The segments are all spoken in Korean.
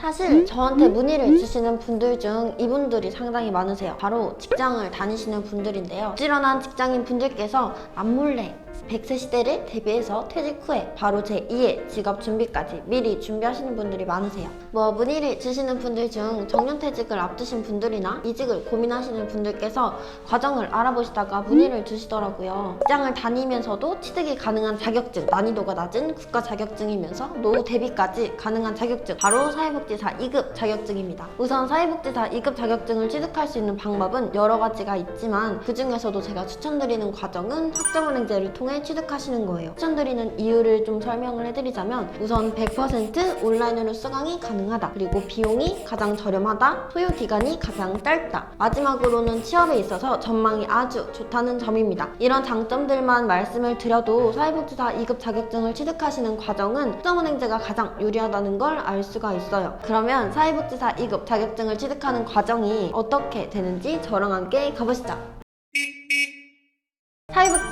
사실 저한테 문의를 주시는 분들 중 이분들이 상당히 많으세요. 바로 직장을 다니시는 분들인데요. 부지런한 직장인 분들께서 남몰래 100세 시대를 대비해서 퇴직 후에 바로 제2의 직업 준비까지 미리 준비하시는 분들이 많으세요. 뭐 문의를 주시는 분들 중 정년퇴직을 앞두신 분들이나 이직을 고민하시는 분들께서 과정을 알아보시다가 문의를 주시더라고요. 직장을 다니면서도 취득이 가능한 자격증, 난이도가 낮은 국가 자격증이면서 노후 대비까지 가능한 자격증, 바로 사회복지사 2급 자격증입니다. 우선 사회복지사 2급 자격증을 취득할 수 있는 방법은 여러 가지가 있지만 그 중에서도 제가 추천드리는 과정은 학점은행제를 통해 취득하시는 거예요. 추천드리는 이유를 좀 설명을 해드리자면 우선 100% 온라인으로 수강이 가능하다. 그리고 비용이 가장 저렴하다. 소요 기간이 가장 짧다. 마지막으로는 취업에 있어서 전망이 아주 좋다는 점입니다. 이런 장점들만 말씀을 드려도 사회복지사 2급 자격증을 취득하시는 과정은 학점은행제가 가장 유리하다는 걸 알 수가 있어요. 그러면 사회복지사 2급 자격증을 취득하는 과정이 어떻게 되는지 저랑 함께 가보시죠.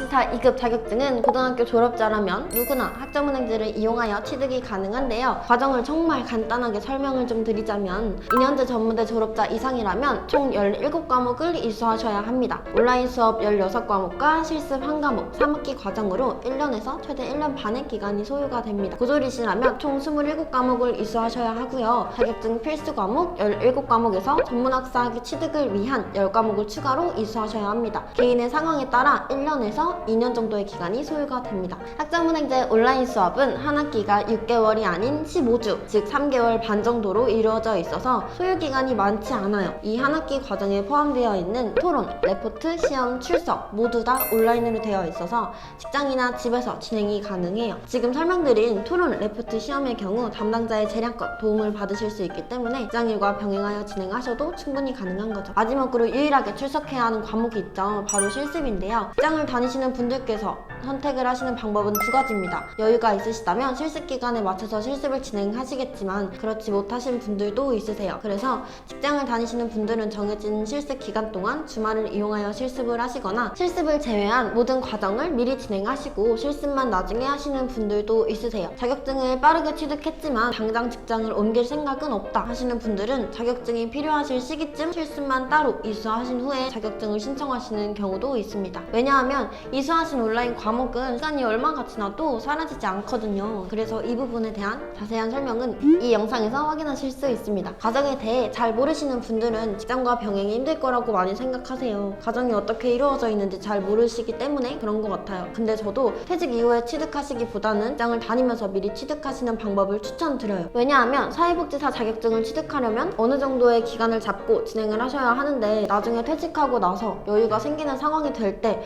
사회복지사 2급 자격증은 고등학교 졸업자라면 누구나 학점 은행제를 이용하여 취득이 가능한데요. 과정을 정말 간단하게 설명을 좀 드리자면 2년제 전문대 졸업자 이상이라면 총 17과목을 이수하셔야 합니다. 온라인 수업 16과목과 실습 1과목, 3학기 과정으로 1년에서 최대 1년 반의 기간이 소요가 됩니다. 고졸이시라면 총 27과목을 이수하셔야 하고요. 자격증 필수 과목 17과목에서 전문학사 학위 취득을 위한 10과목을 추가로 이수하셔야 합니다. 개인의 상황에 따라 1년에서 2년 정도의 기간이 소요가 됩니다. 학점은행제 온라인 수업은 한 학기가 6개월이 아닌 15주, 즉 3개월 반 정도로 이루어져 있어서 소요 기간이 많지 않아요. 이 한 학기 과정에 포함되어 있는 토론, 레포트, 시험, 출석 모두 다 온라인으로 되어 있어서 직장이나 집에서 진행이 가능해요. 지금 설명드린 토론, 레포트, 시험의 경우 담당자의 재량껏 도움을 받으실 수 있기 때문에 직장일과 병행하여 진행하셔도 충분히 가능한 거죠. 마지막으로 유일하게 출석해야 하는 과목이 있죠. 바로 실습인데요. 직장을 다니시는 분들께서 선택을 하시는 방법은 두 가지입니다. 여유가 있으시다면 실습 기간에 맞춰서 실습을 진행하시겠지만 그렇지 못하신 분들도 있으세요. 그래서 직장을 다니시는 분들은 정해진 실습 기간 동안 주말을 이용하여 실습을 하시거나 실습을 제외한 모든 과정을 미리 진행하시고 실습만 나중에 하시는 분들도 있으세요. 자격증을 빠르게 취득했지만 당장 직장을 옮길 생각은 없다 하시는 분들은 자격증이 필요하실 시기쯤 실습만 따로 이수하신 후에 자격증을 신청하시는 경우도 있습니다. 왜냐하면 이수하신 온라인 과 목은 시간이 얼마가 지나도 사라지지 않거든요. 그래서 이 부분에 대한 자세한 설명은 이 영상에서 확인하실 수 있습니다. 가정에 대해 잘 모르시는 분들은 직장과 병행이 힘들 거라고 많이 생각하세요. 가정이 어떻게 이루어져 있는지 잘 모르시기 때문에 그런 것 같아요. 근데 저도 퇴직 이후에 취득하시기보다는 직장을 다니면서 미리 취득하시는 방법을 추천드려요. 왜냐하면 사회복지사 자격증을 취득하려면 어느 정도의 기간을 잡고 진행을 하셔야 하는데 나중에 퇴직하고 나서 여유가 생기는 상황이 될때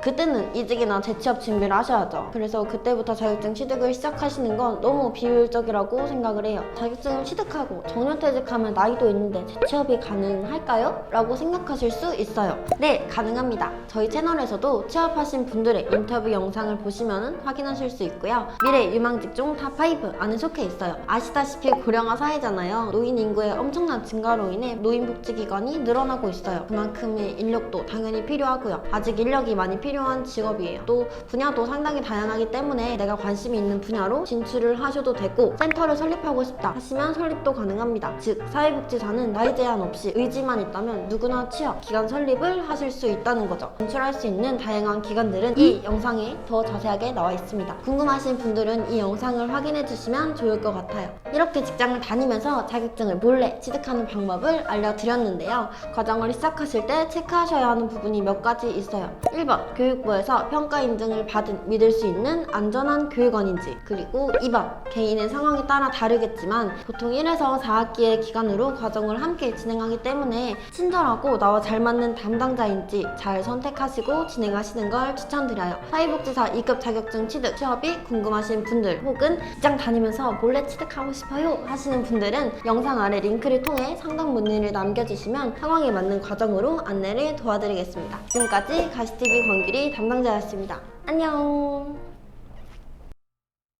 그때는 이직이나 재취업 준비를 하셔야죠. 그래서 그때부터 자격증 취득을 시작하시는 건 너무 비효율적이라고 생각을 해요. 자격증을 취득하고 정년퇴직하면 나이도 있는데 재취업이 가능할까요? 라고 생각하실 수 있어요. 네, 가능합니다. 저희 채널에서도 취업하신 분들의 인터뷰 영상을 보시면 확인하실 수 있고요. 미래 유망 직종 탑5 안에 속해 있어요. 아시다시피 고령화 사회잖아요. 노인 인구의 엄청난 증가로 인해 노인복지기관이 늘어나고 있어요. 그만큼의 인력도 당연히 필요하고요. 아직 인력이 많이 필요 한 직업이에요. 또 분야도 상당히 다양하기 때문에 내가 관심이 있는 분야로 진출을 하셔도 되고 센터를 설립하고 싶다 하시면 설립도 가능합니다. 즉 사회복지사는 나이 제한 없이 의지만 있다면 누구나 취업, 기관 설립을 하실 수 있다는 거죠. 진출할 수 있는 다양한 기관들은 이 영상에 더 자세하게 나와 있습니다. 궁금하신 분들은 이 영상을 확인해 주시면 좋을 것 같아요. 이렇게 직장을 다니면서 자격증을 몰래 취득하는 방법을 알려드렸는데요. 과정을 시작하실 때 체크하셔야 하는 부분이 몇 가지 있어요. 1번 교육부에서 평가 인증을 받은 믿을 수 있는 안전한 교육원인지 그리고 2번 개인의 상황에 따라 다르겠지만 보통 1에서 4학기의 기간으로 과정을 함께 진행하기 때문에 친절하고 나와 잘 맞는 담당자인지 잘 선택하시고 진행하시는 걸 추천드려요. 사회복지사 2급 자격증 취득 취업이 궁금하신 분들 혹은 직장 다니면서 몰래 취득하고 싶어요 하시는 분들은 영상 아래 링크를 통해 상담 문의를 남겨주시면 상황에 맞는 과정으로 안내를 도와드리겠습니다. 지금까지 가시TV 권 길이 담당자였습니다. 안녕